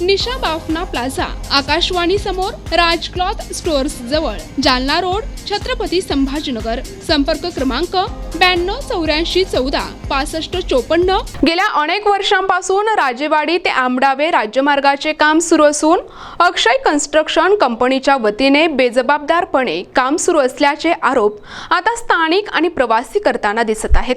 निशा Bafna plaza Akashvani समोर Raj cloth stores जवळ Jalna road Chhatrapati Sambhajinagar. संपर्क क्रमांक ब्याण्णव चौऱ्याऐंशी चौदा पासष्ट चोपन्न. गेल्या अनेक वर्षांपासून राजेवाडी ते आंबडावे राज्यमार्गाचे काम सुरू असून अक्षय कन्स्ट्रक्शन कंपनीच्या वतीने बेजबाबदारपणे काम सुरू असल्याचे आरोप आता स्थानिक आणि प्रवासी करताना दिसत आहेत.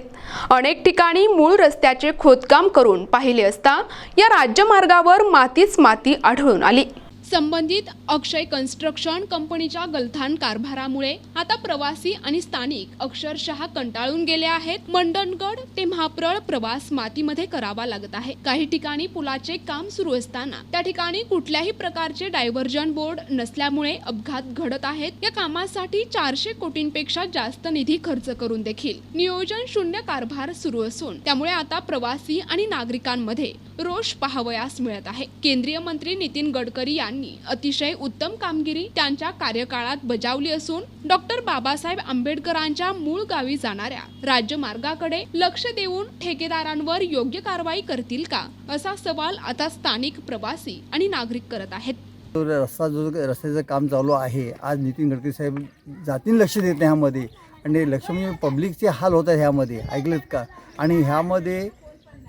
अनेक ठिकाणी मूळ रस्त्याचे खोदकाम करून पाहिले असता या राज्यमार्गावर मातीच माती आढळून आली. संबंधित अक्षय कन्स्ट्रक्शन कंपनीच्या गलथान कारभारामुळे आता प्रवासी आणि स्थानिक अक्षरशः कंटाळून गेले आहेत. मंडणगड ते महाप्रळ प्रवास मातीमध्ये करावा लागत आहे. काही ठिकाणी पुलाचे काम सुरू असताना त्या ठिकाणी कुठल्याही प्रकारचे डायव्हर्जन बोर्ड नसल्यामुळे अपघात घडत आहेत. या कामासाठी चारशे कोटींपेक्षा जास्त निधी खर्च करून देखील नियोजन शून्य कारभार सुरू असून त्यामुळे आता प्रवासी आणि नागरिकांमध्ये रोष पाहावयास मिळत आहे. केंद्रीय मंत्री नितीन गडकरी यांनी अतिशय उत्तम कामगिरी त्यांच्या कार्यकाळात बजावली असून डॉक्टर बाबासाहेब आंबेडकरांच्या मूळ गावी जाणाऱ्या राज्यमार्गाकडे लक्ष देऊन ठेकेदारांवर योग्य कारवाई करतील का असा सवाल आता स्थानिक प्रवासी आणि नागरिक करत आहेत. तो रस्ता जो रस्त्याचं काम चालू आहे आज नितीन गडकरी साहेब जातीन लक्ष देत नाही ह्यामध्ये. आणि लक्ष म्हणजे पब्लिकचे हाल होत आहेत ह्यामध्ये. ऐकलेत का? आणि ह्यामध्ये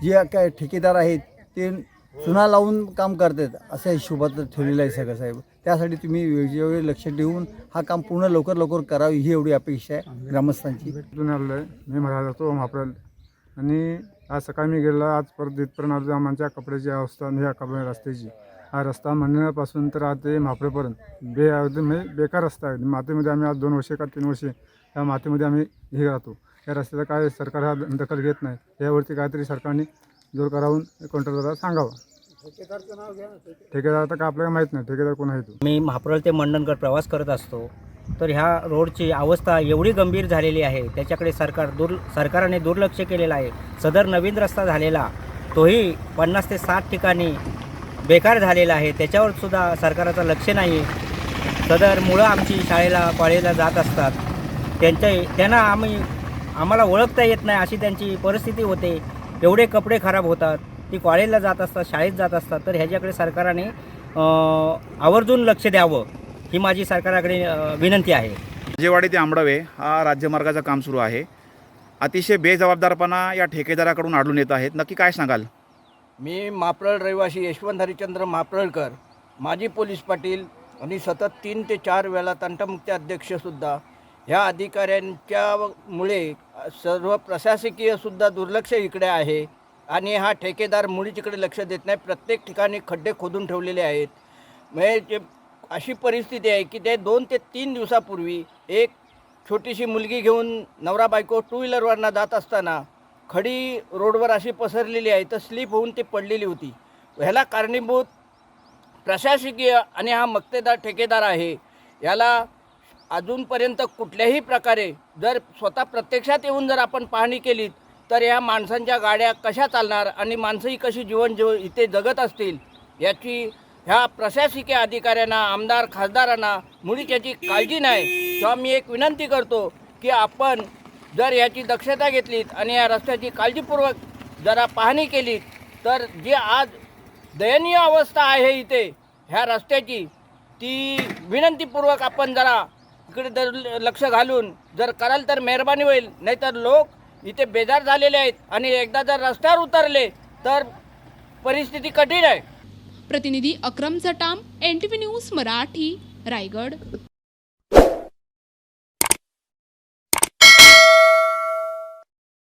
जे काय ठेकेदार आहेत ते चुना लावून काम करतात. असं हिशोबात ठेवलेलं आहे सगळं साहेब. त्यासाठी तुम्ही वेळोवेळी लक्ष देऊन हा काम पूर्ण लवकर लवकर करावी ही एवढी अपेक्षा आहे ग्रामस्थांची. भेटून आलेलो आहे मी म्हणाला जातो महाप्रल. आणि आज सकाळी मी गेलो आज परत इथपर्यंत आलो. आमच्या कपड्याची अवस्था आणि ह्या कपड्या रस्त्याची. हा रस्ता म्हणण्यापासून तर आज ते म्हापरेपर्यंत बे म्हणजे बेकार रस्ता आहे. मातीमध्ये आम्ही आज दोन वर्षे का तीन वर्षे या मातीमध्ये आम्ही हे राहतो. या रस्त्याचा काय सरकार हा दखल घेत नाही. यावरती काहीतरी सरकारने जोर करावून कंट्रोलरला सांगावं. ठेकेदार तर आपल्याला माहीत नाही ठेकेदार कोण आहे तो? मी महाप्रळ ते मंडणगड प्रवास करत असतो. तर ह्या रोडची अवस्था एवढी गंभीर झालेली आहे त्याच्याकडे सरकार दुर् सरकारने दुर्लक्ष केलेलं आहे. सदर नवीन रस्ता झालेला तोही पन्नास ते साठ ठिकाणी बेकार झालेला आहे. त्याच्यावर सुद्धा सरकाराचं लक्ष नाही. आहे सदर मुळं आमची शाळेला कॉलेजला जात असतात. त्यांच्या त्यांना आम्ही आम्हाला ओळखता येत नाही अशी त्यांची परिस्थिती होते. एवढे कपडे खराब होतात ती कॉलेजला जात असतात शाळेत जात असतात तर ह्याच्याकडे सरकारने आवर्जून लक्ष द्यावं ही माझी सरकारकडे विनंती आहे. राजेवाडी ते आंबडावे हा राज्यमार्गाचं काम सुरू आहे. अतिशय बेजबाबदारपणा या ठेकेदाराकडून आढळून येत आहेत. नक्की काय सांगाल? मी माप्रळ रहिवासी यशवंत हरिचंद्र माप्रळकर माजी पोलीस पाटील आणि सतत तीन ते चार वेळा तंटमुक्ती अध्यक्षसुद्धा ह्या अधिकाऱ्यांच्या मुळे सर्व प्रशासकीयसुद्धा दुर्लक्ष इकडे आहे. आणि हा ठेकेदार मुळीच इकडे लक्ष देत नाही. प्रत्येक ठिकाणी खड्डे खोदून ठेवलेले आहेत. म्हणजे अशी परिस्थिती आहे की ते दोन ते तीन दिवसापूर्वी एक छोटीशी मुलगी घेऊन नवरा बायको टू व्हीलरवरनं जात असताना खडी रोडवर अशी पसरलेली आहे. तर स्लिप होऊन ती पडलेली होती. ह्याला कारणीभूत प्रशासकीय आणि हा मक्तेदार ठेकेदार आहे. याला अजूनपर्यंत कुठल्याही प्रकारे जर स्वतः प्रत्यक्षात येऊन जर आपण पाहणी केली तर ह्या माणसांच्या गाड्या कशा चालणार आणि माणसंही कशी जीवन जीव इथे जगत असतील याची ह्या प्रशासकीय अधिकाऱ्यांना आमदार खासदारांना मुळीच याची काळजी नाही. तेव्हा मी एक विनंती करतो की आपण जर याची दक्षता घेतलीत आणि या रस्त्याची काळजीपूर्वक जरा पाहणी केली तर जी आज दयनीय अवस्था आहे इथे ह्या रस्त्याची ती विनंतीपूर्वक आपण जरा इकडे जर लक्ष घालून जर कराल तर मेहरबानी होईल. नाहीतर लोक इथे बेजार झालेले आहेत आणि एकदा जर रस्त्यावर उतरले तर परिस्थिती कठीण आहे. प्रतिनिधी Akram Jatam N T V news Marathi Raigad.